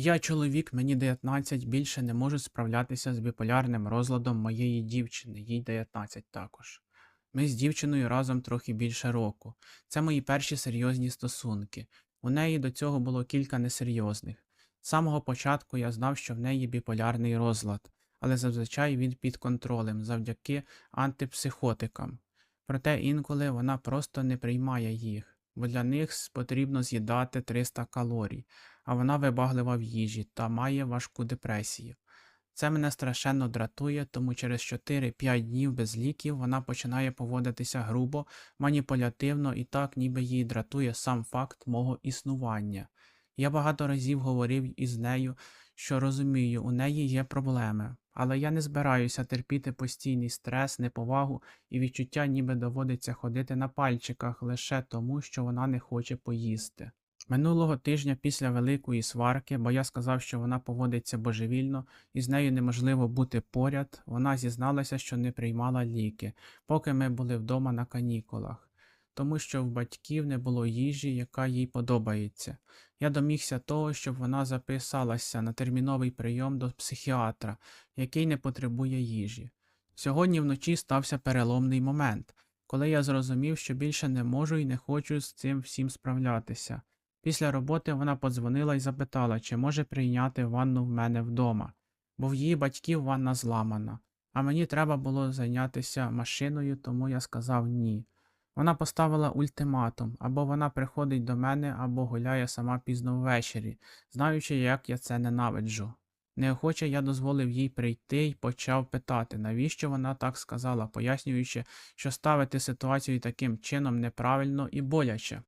Я чоловік, мені 19, більше не можу справлятися з біполярним розладом моєї дівчини, їй 19 також. Ми з дівчиною разом трохи більше року. Це мої перші серйозні стосунки. У неї до цього було кілька несерйозних. З самого початку я знав, що в неї біполярний розлад, але зазвичай він під контролем завдяки антипсихотикам. Проте інколи вона просто не приймає їх, бо для них потрібно з'їдати 300 калорій, а вона вибаглива в їжі та має важку депресію. Це мене страшенно дратує, тому через 4-5 днів без ліків вона починає поводитися грубо, маніпулятивно і так, ніби її дратує сам факт мого існування. Я багато разів говорив із нею, що розумію, у неї є проблеми, але я не збираюся терпіти постійний стрес, неповагу і відчуття, ніби доводиться ходити на пальчиках лише тому, що вона не хоче поїсти. Минулого тижня після великої сварки, бо я сказав, що вона поводиться божевільно і з нею неможливо бути поряд, вона зізналася, що не приймала ліки, поки ми були вдома на канікулах, тому що в батьків не було їжі, яка їй подобається. Я домігся того, щоб вона записалася на терміновий прийом до психіатра, який не потребує їжі. Сьогодні вночі стався переломний момент, коли я зрозумів, що більше не можу і не хочу з цим всім справлятися. Після роботи вона подзвонила і запитала, чи може прийняти ванну в мене вдома, бо в її батьків ванна зламана, а мені треба було зайнятися машиною, тому я сказав ні. Вона поставила ультиматум, або вона приходить до мене, або гуляє сама пізно ввечері, знаючи, як я це ненавиджу. Неохоче я дозволив їй прийти і почав питати, навіщо вона так сказала, пояснюючи, що ставити ситуацію таким чином неправильно і боляче.